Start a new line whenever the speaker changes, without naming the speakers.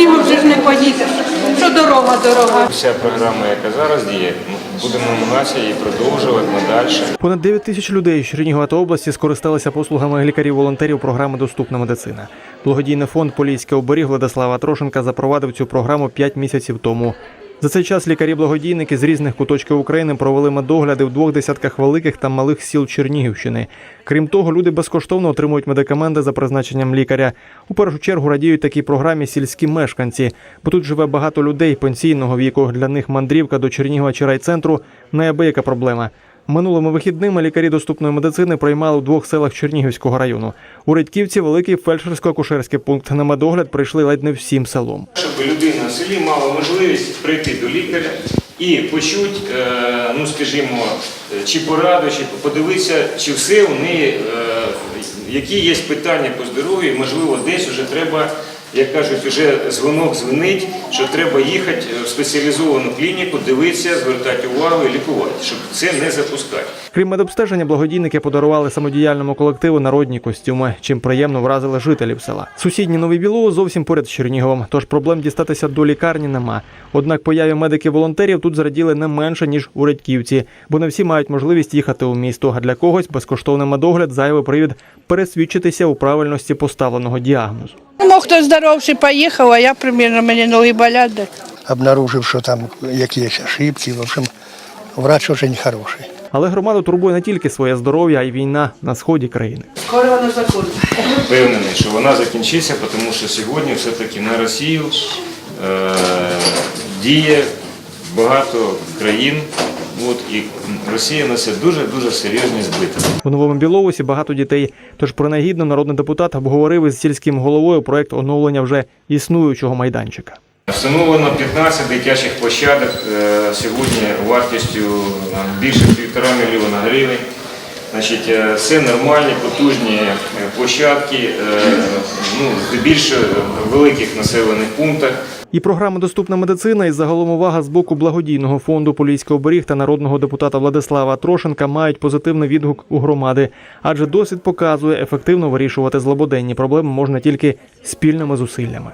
Чернігов вже ж не поїдеш, що дорога дорога.
Вся програма, яка зараз діє, будемо намагатися її продовжувати надалі.
Понад 9 тисяч людей з Чернігова та області скористалися послугами лікарів-волонтерів програми Доступна медицина. Благодійний фонд Поліський оберіг Владислава Трошенка запровадив цю програму 5 місяців тому. За цей час лікарі-благодійники з різних куточків України провели медогляди в двох десятках великих та малих сіл Чернігівщини. Крім того, люди безкоштовно отримують медикаменти за призначенням лікаря. У першу чергу радіють такій програмі сільські мешканці, бо тут живе багато людей пенсійного віку. Для них мандрівка до Чернігова чи райцентру неабияка проблема. Минулими вихідними лікарі доступної медицини приймали у двох селах Чернігівського району. У Редьківці великий фельдшерсько-акушерський пункт. На медогляд прийшли ледь не всім селом.
Щоб людина в селі мала можливість прийти до лікаря і почути, е, ну скажімо, чи пораду, чи подивитися, чи все у неї, е, які є питання по здоров'ю, можливо, десь вже треба, як кажуть, вже дзвонок дзвонить, що треба їхати в спеціалізовану клініку, дивитися, звертати увагу і лікувати, щоб це не запускати.
Крім медобстеження, благодійники подарували самодіяльному колективу народні костюми, чим приємно вразили жителів села. Сусіднє Новий Білово зовсім поряд з Черніговом, тож проблем дістатися до лікарні нема. Однак появі медиків-волонтерів тут зраділи не менше ніж у Редьківці, бо не всі мають можливість їхати у місто. А для когось безкоштовний медогляд зайвий привід пересвідчитися у правильності поставленого діагнозу.
Ну, хто здоровший поїхав, а я примірно мені ноги болять.
обнаружив, що там якісь ошибки. В общем, врач дуже хороший.
Але громаду турбує не тільки своє здоров'я, а й війна на сході країни.
Впевнений, що вона закінчиться, тому що сьогодні все-таки на Росію е, діє багато країн. От, і Росія несе дуже-дуже серйозні збитки.
У новому Білоусі багато дітей. Тож принагідно народний депутат обговорив із сільським головою проект оновлення вже існуючого майданчика.
Встановлено 15 дитячих площадок е, сьогодні вартістю е, більше півтора мільйона гривень. Значить, е, це нормальні, потужні площадки, ну, здебільшого в великих населених пунктах.
І програма Доступна медицина і загалом увага з боку благодійного фонду Поліський оберіг та народного депутата Владислава Трошенка мають позитивний відгук у громади, адже досвід показує, ефективно вирішувати злободенні проблеми можна тільки спільними зусиллями.